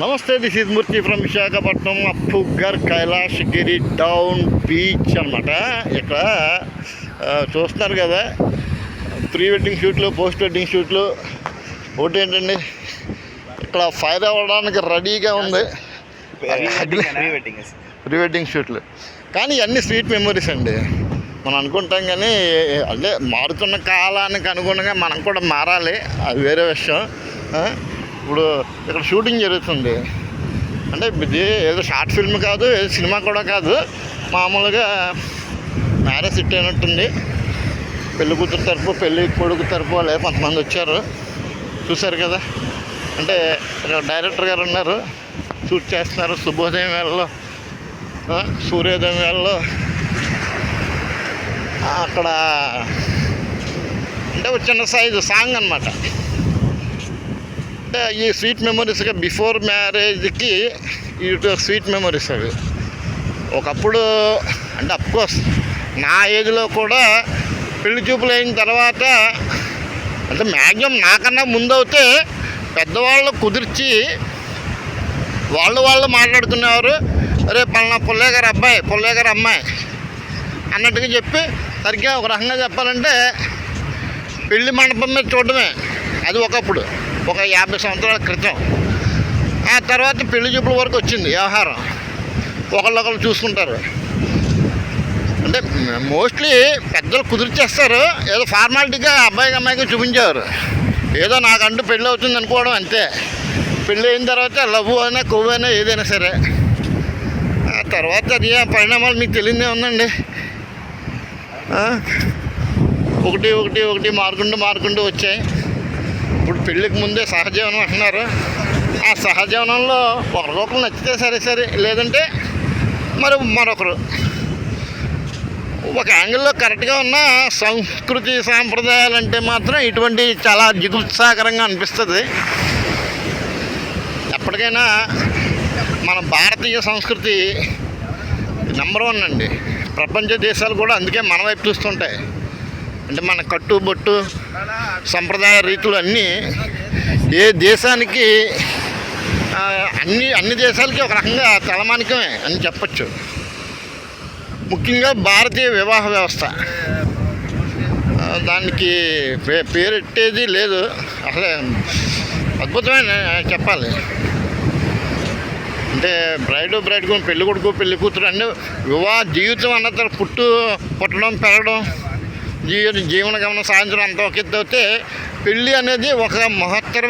నమస్తే this is Murthy from Visakhapatnam Appughar Kailash Giri down beach అనమాట ఇక్కడ చూస్తున్నారు కదా ప్రీ వెడ్డింగ్ షూట్లు పోస్ట్ వెడ్డింగ్ షూట్లు ఒకటి ఏంటండి? ఇక్కడ ఫైర్ అవ్వడానికి రెడీగా ఉంది. ప్రీ వెడ్డింగ్ షూట్లు కానీ ఇవన్నీ స్వీట్ మెమరీస్ అండి. మనం అనుకుంటాం కానీ అంటే మారుతున్న కాలానికి అనుగుణంగా మనం కూడా మారాలి. అది వేరే విషయం? ఇప్పుడు ఇక్కడ షూటింగ్ జరుగుతుంది. అంటే ఇది ఏదో షార్ట్ ఫిల్మ్ కాదు ఏదో సినిమా కూడా కాదు. మామూలుగా మ్యారేజ్ సెట్ అయినట్టుంది. పెళ్ళి కూతురు తరపు పెళ్ళి కొడుకు తరపు వాళ్ళు కొంతమంది వచ్చారు. చూశారు కదా? అంటే డైరెక్టర్ గారు ఉన్నారు. షూట్ చేస్తున్నారు శుభోదయం వేళలో. సూర్యోదయం వేళలో. అక్కడ అంటే చిన్న సైజు సాంగ్ అనమాట అంటే ఈ స్వీట్ మెమరీస్గా బిఫోర్ మ్యారేజ్కి ఇటు స్వీట్ మెమరీస్ అవి. ఒకప్పుడు అంటే అఫ్కోర్స్ నా ఏజ్లో కూడా పెళ్ళి చూపులు అయిన తర్వాత అంటే మ్యాక్సిమం నాకన్నా ముందైతే పెద్దవాళ్ళు కుదిర్చి వాళ్ళు వాళ్ళు మాట్లాడుతున్నారు అరే పలానా పుల్లయ్య గారు అబ్బాయి పుల్లయ్య గారు అమ్మాయి అన్నట్టుగా చెప్పి సరిగ్గా ఒక రకంగా చెప్పాలంటే పెళ్ళి మండపం మీద చూడడమే. అది ఒకప్పుడు. ఒక యాభై సంవత్సరాల క్రితం. ఆ తర్వాత పెళ్ళి చూపుల వరకు వచ్చింది వ్యవహారం ఒకళ్ళొకళ్ళు చూసుకుంటారు. అంటే మోస్ట్లీ పెద్దలు కుదిరిచేస్తారు ఏదో ఫార్మాలిటీగా అబ్బాయికి అమ్మాయికి చూపించారు ఏదో నాకంటూ పెళ్ళి అవుతుంది అనుకోవడం అంతే. పెళ్ళి అయిన తర్వాత లవ్ అయినా కొవ్వు అయినా ఏదైనా సరే. ఆ తర్వాత అది ఆ పరిణామాలు మీకు తెలియదే ఉందండి. ఒకటి ఒకటి ఒకటి మారుకుంటూ మారుకుంటూ వచ్చాయి. ఇప్పుడు పెళ్ళికి ముందే సహజీవనం అంటున్నారు. ఆ సహజీవనంలో ఒకరికొకరు నచ్చితే సరే సరే లేదంటే మరి మరొకరు. ఒక యాంగిల్లో కరెక్ట్గా ఉన్న సంస్కృతి సాంప్రదాయాలు అంటే మాత్రం ఇటువంటి చాలా జిగుత్సాకరంగా అనిపిస్తుంది. ఎప్పటికైనా మన భారతీయ సంస్కృతి నెంబర్ వన్ అండి. ప్రపంచ దేశాలు కూడా అందుకే మన వైపు చూస్తుంటాయి. అంటే మన కట్టు బొట్టు సంప్రదాయ రీతులు అన్నీ ఏ దేశానికి అన్ని అన్ని దేశాలకి ఒక రకంగా తలమానికమే అని చెప్పచ్చు. ముఖ్యంగా భారతీయ వివాహ వ్యవస్థ. దానికి పే పేరెట్టేది లేదు. అసలే అద్భుతమైన చెప్పాలి. అంటే బ్రైడ్ బ్రైడ్ పెళ్ళి కొడుకు పెళ్ళి కూతురు అంటే వివాహ జీవితం అన్న పుట్టు పుట్టడం పెరగడం జీవన గమనం సాయంత్రం అంత ఒక ఎత్తు అయితే పెళ్ళి అనేది ఒక మహత్తరం